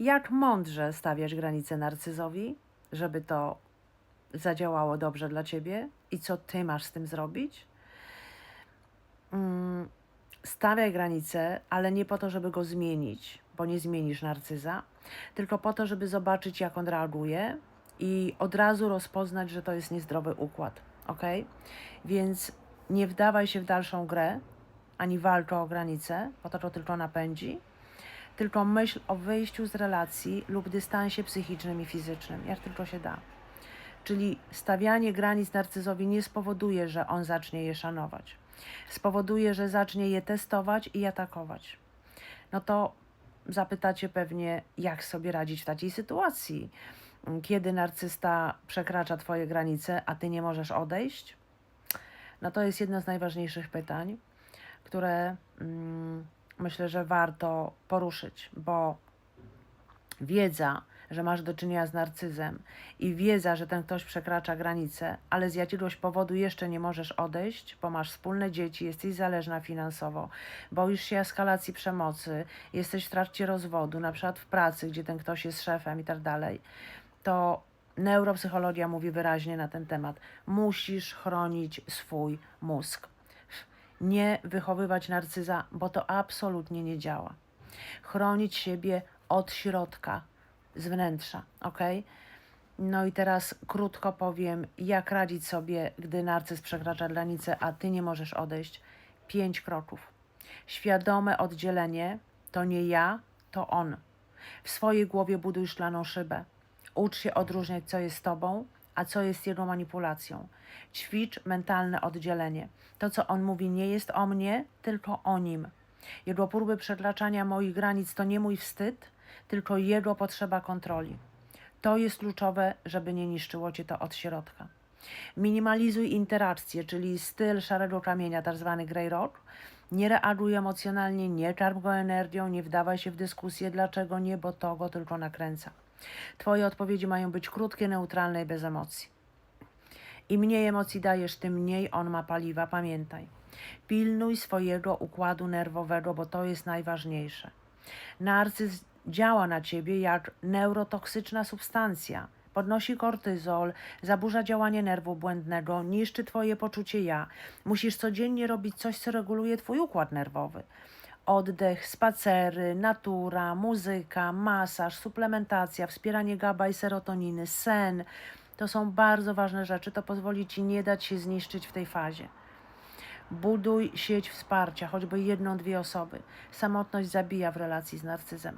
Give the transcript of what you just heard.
jak mądrze stawiać granice narcyzowi, żeby to zadziałało dobrze dla ciebie i co ty masz z tym zrobić. Mm, Stawiaj granice, ale nie po to, żeby go zmienić, bo nie zmienisz narcyza, tylko po to, żeby zobaczyć, jak on reaguje i od razu rozpoznać, że to jest niezdrowy układ. Ok? Więc nie wdawaj się w dalszą grę, ani walcz o granice, bo to to tylko napędzi, tylko myśl o wyjściu z relacji lub dystansie psychicznym i fizycznym, jak tylko się da. Czyli stawianie granic narcyzowi nie spowoduje, że on zacznie je szanować. Spowoduje, że zacznie je testować i atakować. No to zapytacie pewnie, jak sobie radzić w takiej sytuacji, kiedy narcysta przekracza Twoje granice, a Ty nie możesz odejść? No to jest jedno z najważniejszych pytań, które mm, myślę, że warto poruszyć, bo wiedza, że masz do czynienia z narcyzem i wiedza, że ten ktoś przekracza granice, ale z jakiegoś powodu jeszcze nie możesz odejść, bo masz wspólne dzieci, jesteś zależna finansowo, boisz się eskalacji przemocy, jesteś w trakcie rozwodu, na przykład w pracy, gdzie ten ktoś jest szefem i tak dalej, to neuropsychologia mówi wyraźnie na ten temat. Musisz chronić swój mózg. Nie wychowywać narcyza, bo to absolutnie nie działa. Chronić siebie od środka, z wnętrza, ok? No i teraz krótko powiem, jak radzić sobie, gdy narcyz przekracza granicę, a ty nie możesz odejść. Pięć kroków. Świadome oddzielenie to nie ja, to on. W swojej głowie buduj szklaną szybę. Ucz się odróżniać, co jest tobą, a co jest jego manipulacją. Ćwicz mentalne oddzielenie. To, co on mówi, nie jest o mnie, tylko o nim. Jego próby przekraczania moich granic to nie mój wstyd, tylko jego potrzeba kontroli. To jest kluczowe, żeby nie niszczyło cię to od środka. Minimalizuj interakcje, czyli styl szarego kamienia, tak zwany grey rock. Nie reaguj emocjonalnie, nie czarp go energią, nie wdawaj się w dyskusję, dlaczego nie, bo to go tylko nakręca. Twoje odpowiedzi mają być krótkie, neutralne i bez emocji. Im mniej emocji dajesz, tym mniej on ma paliwa, pamiętaj. Pilnuj swojego układu nerwowego, bo to jest najważniejsze. Narcyz działa na ciebie jak neurotoksyczna substancja. Podnosi kortyzol, zaburza działanie nerwu błędnego, niszczy twoje poczucie ja. Musisz codziennie robić coś, co reguluje twój układ nerwowy. Oddech, spacery, natura, muzyka, masaż, suplementacja, wspieranie GABA i serotoniny, sen. To są bardzo ważne rzeczy. To pozwoli ci nie dać się zniszczyć w tej fazie. Buduj sieć wsparcia, choćby jedną, dwie osoby. Samotność zabija w relacji z narcyzem.